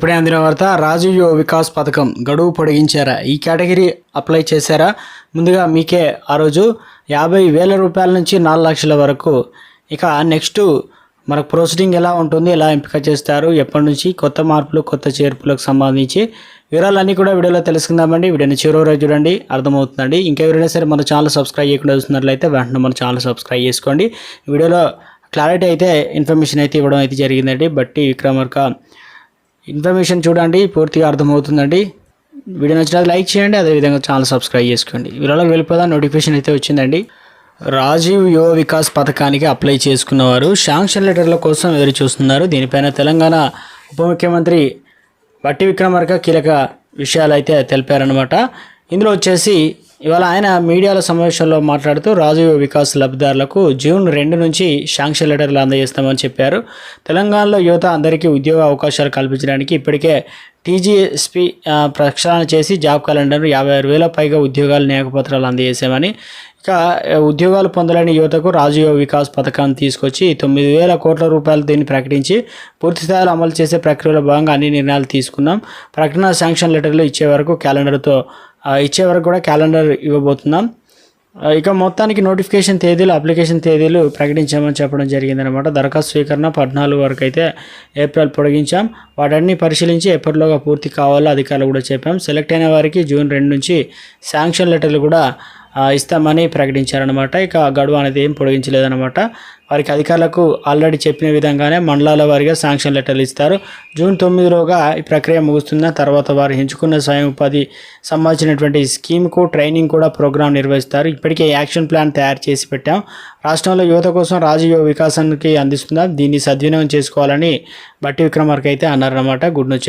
ఇప్పుడే అందిన వార్త రాజీవ్ యువ వికాస్ పథకం గడువు పొడిగించారా? ఈ కేటగిరీ అప్లై చేశారా? ముందుగా మీకే ఆ రోజు యాభై వేల రూపాయల నుంచి నాలుగు లక్షల వరకు. ఇక నెక్స్ట్ మనకు ప్రొసీడింగ్ ఎలా ఉంటుంది ఎలా ఎంపిక చేస్తారు ఎప్పటి నుంచి కొత్త మార్పులు కొత్త చేర్పులకు సంబంధించి వివరాలన్నీ కూడా వీడియోలో తెలుసుకుందామండి. వీడియోని చివరి చూడండి అర్థమవుతుందండి. ఇంకా ఎవరైనా సరే మన ఛానల్ సబ్స్క్రైబ్ చేయకుండా చూస్తున్నట్లయితే వెంటనే మన ఛానల్ సబ్స్క్రైబ్ చేసుకోండి. వీడియోలో క్లారిటీ అయితే ఇన్ఫర్మేషన్ అయితే ఇవ్వడం అయితే జరిగిందండి. బట్టి విక్రమార్క ఇన్ఫర్మేషన్ చూడండి పూర్తిగా అర్థమవుతుందండి. వీడియో నచ్చినది లైక్ చేయండి అదేవిధంగా ఛానల్ సబ్స్క్రైబ్ చేసుకోండి. వీళ్ళకి వెళ్ళిపోదా నోటిఫికేషన్ అయితే వచ్చిందండి. రాజీవ్ యువ వికాస్ పథకానికి అప్లై చేసుకున్నవారు శాంక్షన్ లెటర్ల కోసం ఎదురు చూస్తున్నారు. దీనిపైన తెలంగాణ ఉప ముఖ్యమంత్రి వట్టి విక్రమార్క కీలక విషయాలు అయితే తెలిపారనమాట ఇందులో వచ్చేసి ఇవాళ ఆయన మీడియాల సమావేశంలో మాట్లాడుతూ రాజీవ్ వికాస్ లబ్ధిదారులకు జూన్ రెండు నుంచి శాంక్షన్ లెటర్లు అందజేస్తామని చెప్పారు. తెలంగాణలో యువత అందరికీ ఉద్యోగ అవకాశాలు కల్పించడానికి ఇప్పటికే టీజీఎస్పీ ప్రక్షాళన చేసి జాబ్ క్యాలెండర్ యాభై ఆరు వేల పైగా ఉద్యోగాలు నియామకపత్రాలు అందజేశామని. ఇక ఉద్యోగాలు పొందలేని యువతకు రాజీవ్ వికాస్ పథకాన్ని తీసుకొచ్చి తొమ్మిది వేల కోట్ల రూపాయలు దీన్ని ప్రకటించి పూర్తి స్థాయిలో అమలు చేసే ప్రక్రియలో భాగంగా అన్ని నిర్ణయాలు తీసుకున్నాం. ప్రకటన శాంక్షన్ లెటర్లు ఇచ్చే వరకు క్యాలెండర్తో ఇచ్చే వరకు కూడా క్యాలెండర్ ఇవ్వబోతున్నాం. ఇక మొత్తానికి నోటిఫికేషన్ తేదీలు అప్లికేషన్ తేదీలు ప్రకటించామని చెప్పడం జరిగిందనమాట దరఖాస్తు స్వీకరణ పద్నాలుగు వరకు అయితే ఏప్రిల్ పొడిగించాం. వాటన్ని పరిశీలించి ఎప్పటిలోగా పూర్తి కావాలో అధికారులు కూడా చెప్పాం. సెలెక్ట్ అయిన వారికి జూన్ రెండు నుంచి శాంక్షన్ లెటర్లు కూడా ఇస్తామని ప్రకటించారనమాట ఇక గడువు అనేది ఏం పొడిగించలేదన్నమాట. వారికి అధికారులకు ఆల్రెడీ చెప్పిన విధంగానే మండలాల వారిగా శాంక్షన్ లెటర్లు ఇస్తారు. జూన్ తొమ్మిదిలోగా ఈ ప్రక్రియ ముగుస్తున్న తర్వాత వారు ఎంచుకున్న స్వయం ఉపాధి సంబంధించినటువంటి స్కీమ్కు ట్రైనింగ్ కూడా ప్రోగ్రాం నిర్వహిస్తారు. ఇప్పటికే యాక్షన్ ప్లాన్ తయారు చేసి పెట్టాం. రాష్ట్రంలో యువత కోసం రాజీవ్ వికాసానికి అందిస్తుందా దీన్ని సద్వినియోగం చేసుకోవాలని బట్టి విక్రమార్క అయితే అన్నారన్నమాట. Good news